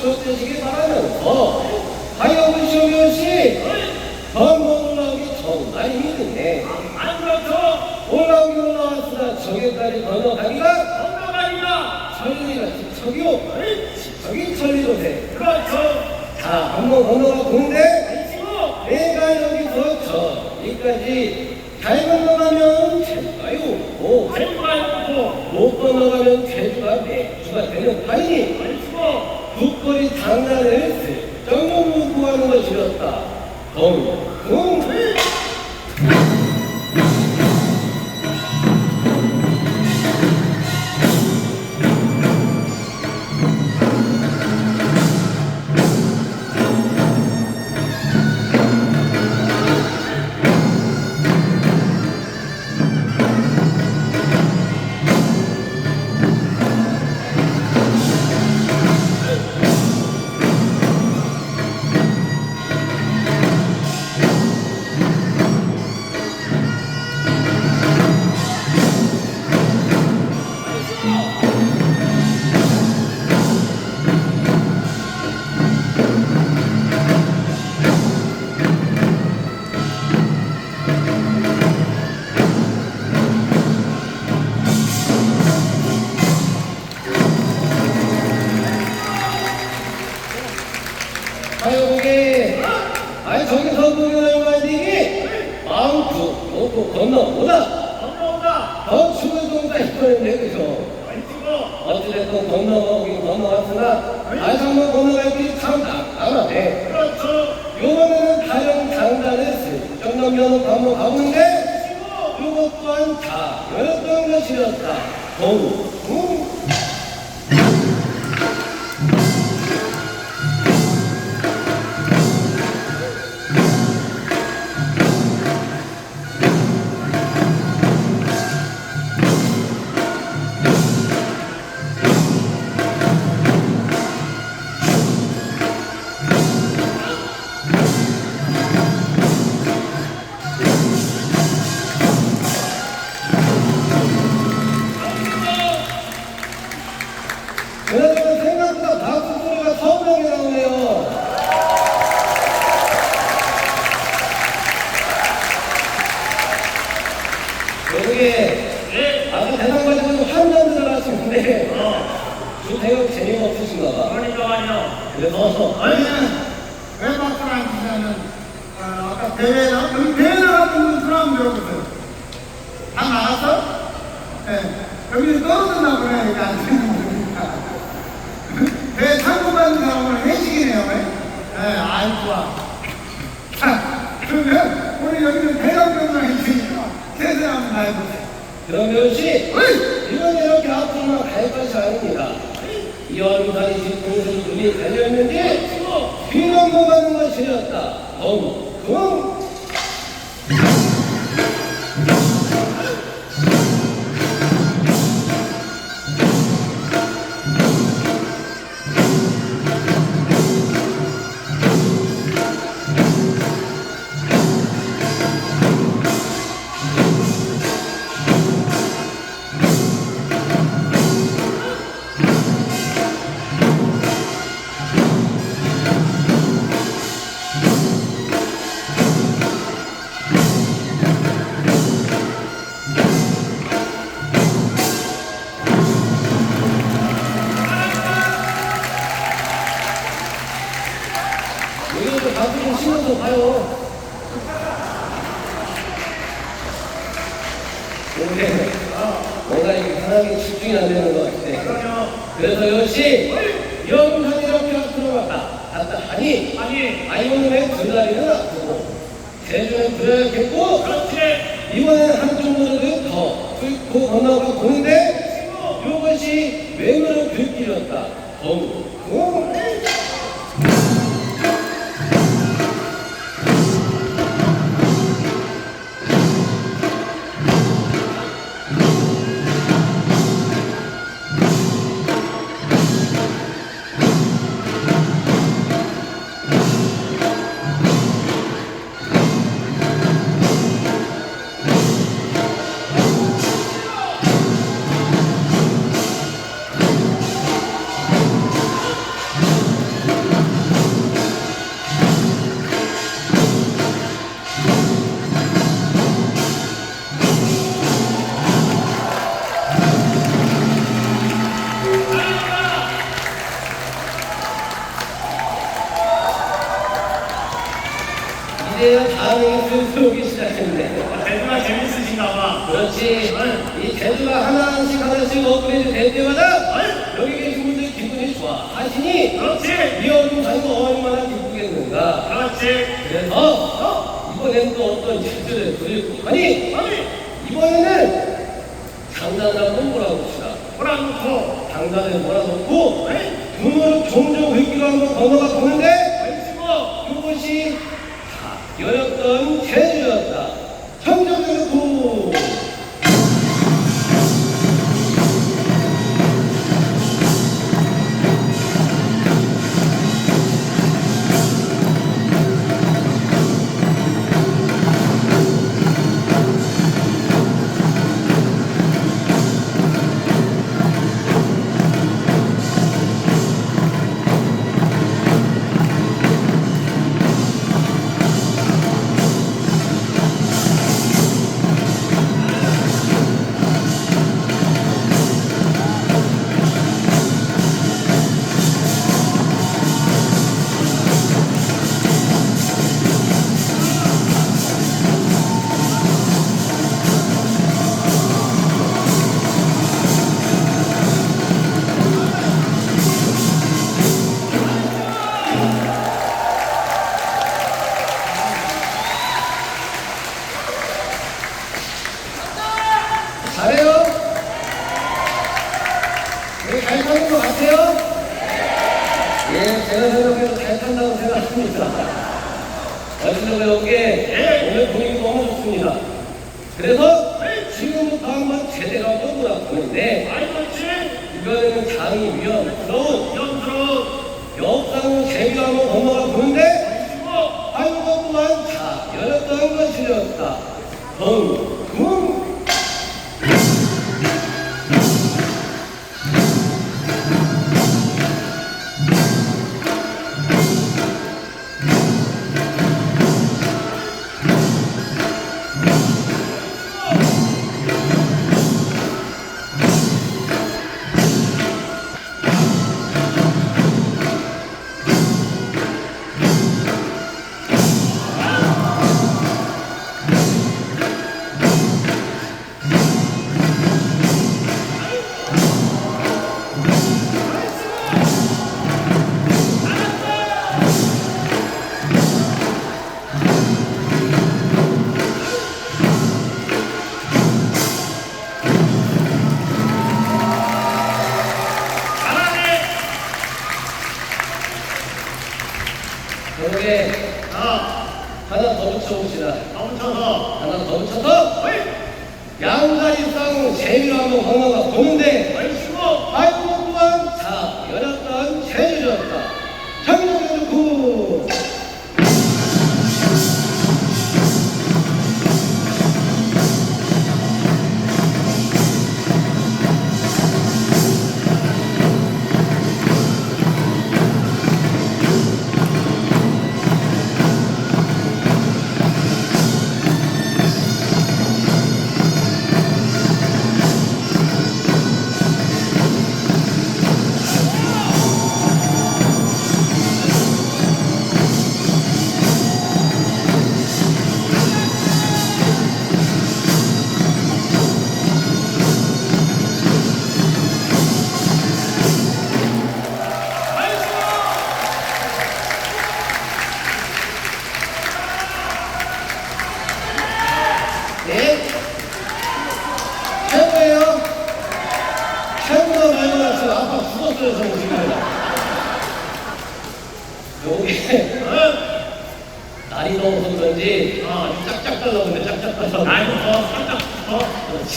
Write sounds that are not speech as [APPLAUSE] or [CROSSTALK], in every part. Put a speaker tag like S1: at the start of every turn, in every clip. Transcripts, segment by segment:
S1: 추억 되시길 바라면서 하여분 쇼미씨 건강 올라오기 정말 힘드네
S2: 안 그렇죠.
S1: 올라오기 올라왔으나 저기까지 건너가기가
S2: 건강합니다.
S1: 천리같이 척이오 저기 천리로 돼
S2: 그렇죠.
S1: 자, 한번 건너가 보는데 내가 여기서 저기까지 잘 건너가면
S2: 배우가 있고,
S1: 못 건너가면 맥주가 되는 판이니 국거리 장난을 슬쩍 구하는 것이었다. 덩쿵 네. 아까 대상 가지고 한잔 들어가시는데
S2: 어,
S1: 주택은 재미가 없으신가 봐
S2: 그러니까요.
S1: 그래서
S3: 아니, 왜 박수를 안 치냐면, 어, 아까 대회, 나- 여기 대회 나갔던 사람 들어보세요. 다 나갔어? 예. 여기 떨어졌나 보네, 이게 안 되는 거니까. 대회 참고 받는 사람은 회식이네요, 왜? 예, 아이, 좋아. 자, 그러면, 우리 여기는 대형병만 있으니까, 세세 한번 다 해보세요.
S1: 그러면 씨
S3: 어이!
S1: 이건 이렇게 앞으로만 갈 것이 아닙니다 이완산이 지금 눈이 달려있는지 귀 넘어가는 것이었다 덩쿵 여기 서 박수 좀 신어서 봐요 근데 뭔가 이게 사람이 집중이 안 되는 것 같아. 그래서 역시 영상이 이렇게 앞으로 갔다. 갔다. 하니
S2: 아니,
S1: 아이오는 왜두 다리는 아프고. 대중은 그래야겠고
S2: 그렇지.
S1: 이번에는 한쪽 무릎을 더 뚫고 건너가 보는데 이것이 외면을 긁기렸다 덩쿵 반응이 슬슬 오기 시작했네.
S2: 어, 대두가 재밌으신가 봐.
S1: 그렇지. 이 제주가 하나씩 하나씩 업그레이드 될 때마다 여기 계신 분들 기분이 좋아 하시니
S2: 그렇지.
S1: 이 어둠 사이가 얼마나 기쁘겠는가.
S2: 그렇지.
S1: 그래서 어, 이번엔 또 어떤 제주를 부리고 하니
S2: 아니,
S1: 이번에는 한번 몰아봅시다.
S2: 뭐라놓고.
S1: 장단을 몰아놓고 눈으로 종종 흙기로 한번 건너가 보는데 다 열었던 제주였다. 열었던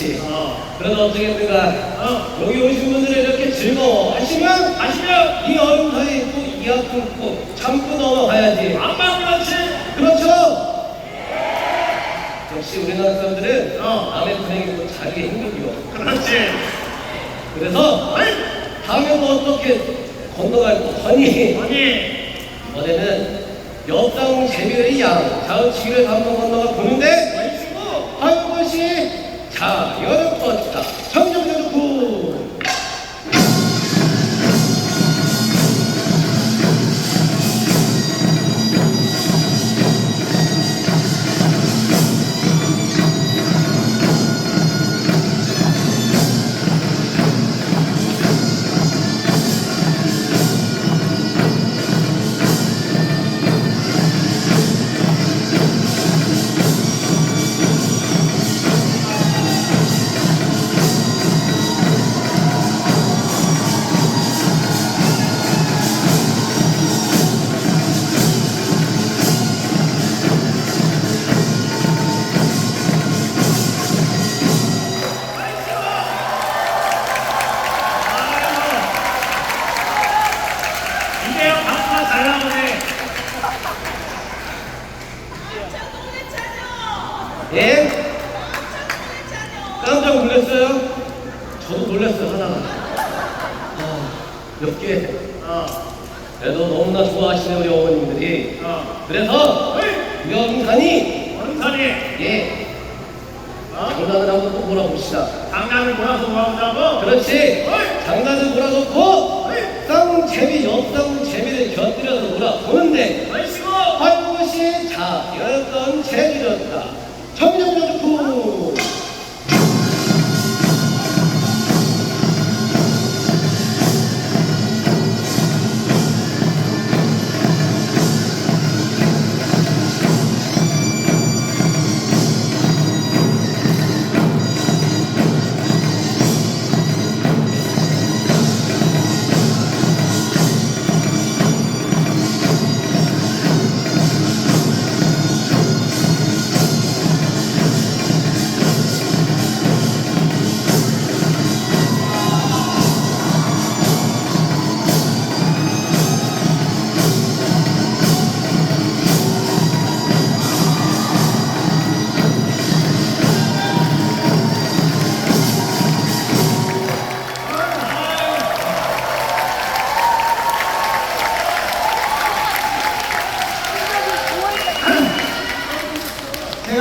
S1: 그렇지.
S2: 어,
S1: 그래서 어떻겠든가
S2: 어.
S1: 여기 오신 분들 이렇게 즐거워 하시면
S2: 마시면
S1: 이 얼음 사이에 또이 아픔 고 참고 넘어가야지.
S2: 안만 그렇지.
S1: 그렇죠? 역시 우리나라 사람들은
S2: 어.
S1: 남의 불행이 또 자기의 행복이요.
S2: 그렇지.
S1: 그래서 다음에 또 어떻게 건너갈 거 하니
S2: 아니,
S1: 이번에는 역상 재미의 양 자우치기를 한번 건너가 보는데 여름 뻗다 청정연 좋아하시는 우리 어머님들이.
S2: 어.
S1: 그래서, 명산이,
S2: 원산이
S1: 예,
S2: 어?
S1: 장난을 한번 또 몰아봅시다.
S2: 장난을 몰아서 뭐하자고?
S1: 그렇지. 장난을 몰아놓고, 쌍 재미, 역쌍 재미를 곁들여서 몰아보는데,
S2: 얼씨구
S1: 한것이 자였던 재미였다.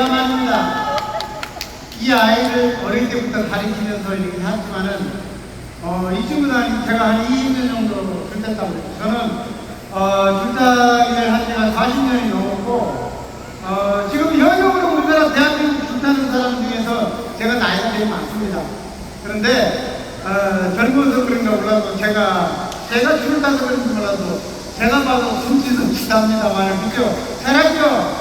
S3: 말입니다. 이 아이를 어릴 때부터 가르치면서 이렇게 했지만은, 어, 이 친구는 제가 한 20년 정도 줄탔다고 그랬죠. 저는, 어, 줄타기를 한 지가 40년이 넘었고, 어, 지금 현역으로 우리나라 대한민국 줄타는 사람 중에서 제가 나이가 제일 많습니다. 그런데, 어, 젊어서 그런가 몰라도 제가, 제가 줄타서 그런지 몰라도 제가 봐도 숨쉬는 기사입니다만, 그죠? 잘하죠?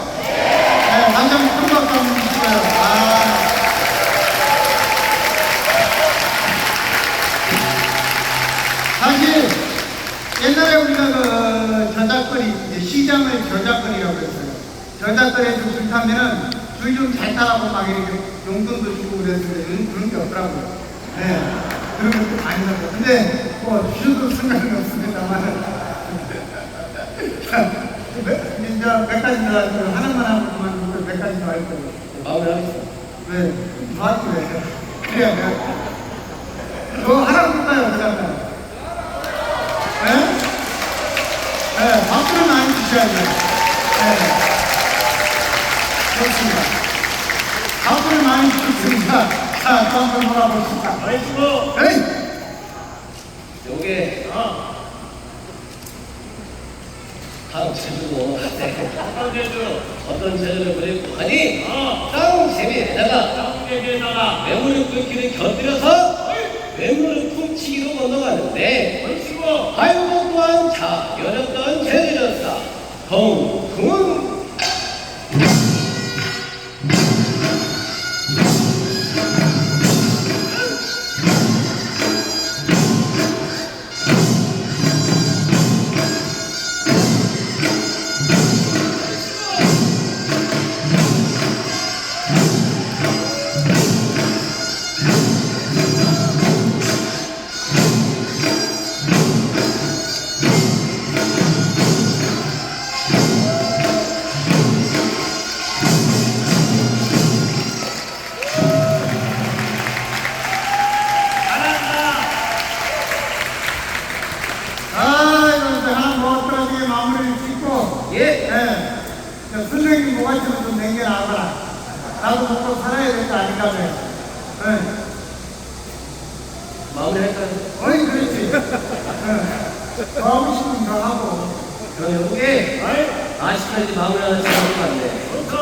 S3: 네, 남자 큰 한번 주시고요. 아. 사실 옛날에 우리가 그 저작거리, 이제 시장을 저작거리라고 했어요. 저작거리에 좀 불타면은 줄 좀 잘 타라고 막 이렇게 용돈도 주고 그랬는데 그런 게 없더라고요. 네. 그런 것도 많이 나고. 근데 뭐 주셔도 상관은 없습니다만. [LAUGHS] 자, 몇, 이제 몇 가지 거예요. 하나만 하고 그만 몇 가지 더할 거예요.
S1: 마음에 하겠습니다.
S3: 네, 맞지 왜? 그래야 돼. 저 하나 볼까요, 그러면? 네? 네, 박수를 많이 주셔야죠. 네. 좋습니다. 박수를 많이 주셨습니다. 자, 또 한번 몰아봅시다.
S2: 얼씨구
S3: 에이!
S1: 요게
S2: 어.
S1: 다음 제주도 때
S2: 어떤 제주
S1: 어떤 재주를 부리고 하니
S2: 어.
S1: 쌍 재미에다가 외모를 끊기를 곁들여서 외모를 훔치기로 건너가는데
S2: 얼씨구
S1: 아이고 또한 자연했던 재주였다. 덩쿵
S2: 잘
S3: 하고 어이
S1: 아직까지 마무리 하는 시간이 같네.
S2: 좋죠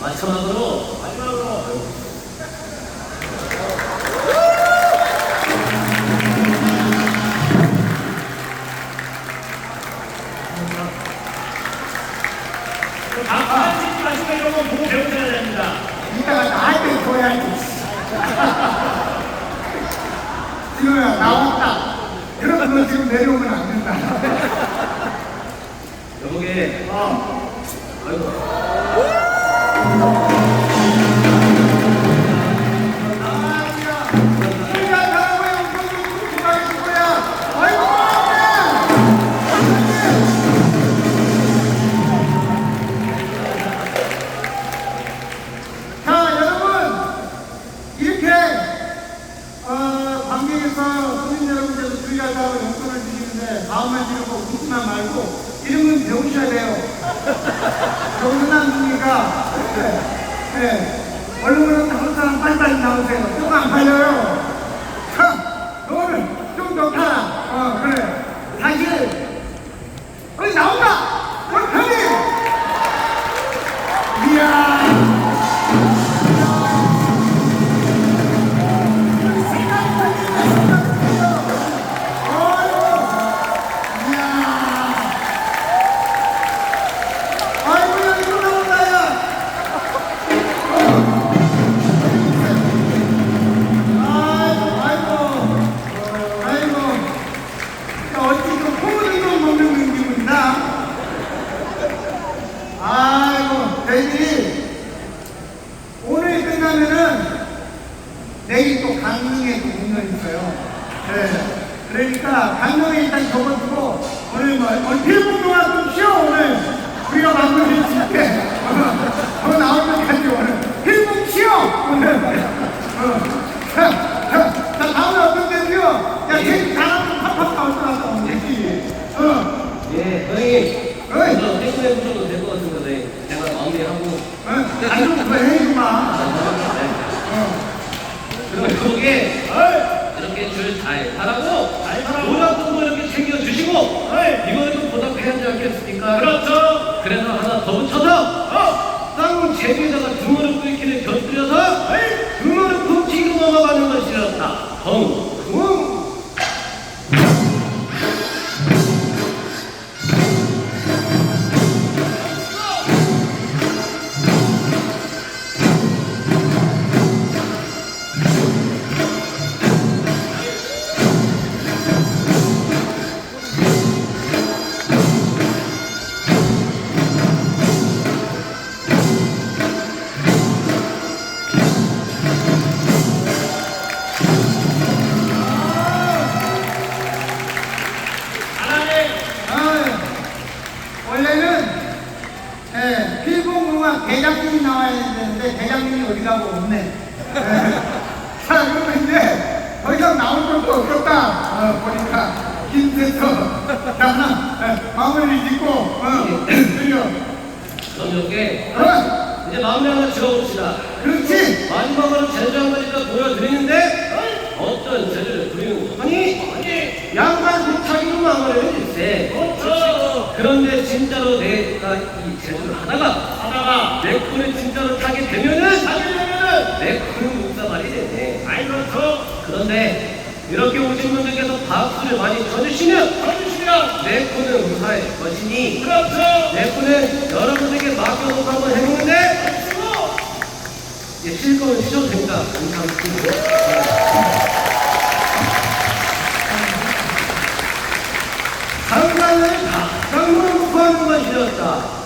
S1: 마지막으로
S2: 마지막으로 닭발 짓지 마시고 이런 거 보고 배우셔야 됩니다
S3: 이따가 나한테 줘야지. 지호야, 나왔다. 여러분, 너 지금 내려오면 안된 다.
S1: 요게
S3: 어.
S1: 아이고
S3: 이 필봉공학 대장님이 나와야 되는데 대장님이 어디 가고 없네. 예. 자, 그러면 이제 더 이상 나올 것도 없겠다. 어, 보니까 김세터 자, 하나 예, 마무리 짓고 어, 드려.
S1: 그럼 이렇게
S3: 어,
S1: 이제 마무리 하나 지어봅시다.
S3: 그렇지.
S1: 마지막으로 제주 한 가지 더 보여드리는데 어떤 제주를 부리는 아니 양반 도착이로 마무리를 일세
S2: 그렇죠.
S1: 그런데 진짜로 내가 이 제주를 하다가
S2: 하다가
S1: 내 코를 진짜로 타게 되면은
S2: 하게 되면은
S1: 내 코는 목사말이 되네
S2: 아이 그렇죠.
S1: 그런데 이렇게 오신 분들께서 박수를 많이 쳐주시면
S2: 해주시면
S1: 내 코는 무사할 것이니
S2: 그렇죠.
S1: 내 코는 여러분에게 맡겨놓고 한번 해보는데 이제 쉴 거면 쉬셔도 됩니다. 감사합니다 상관을 다 상관 놓고 하는 것이었다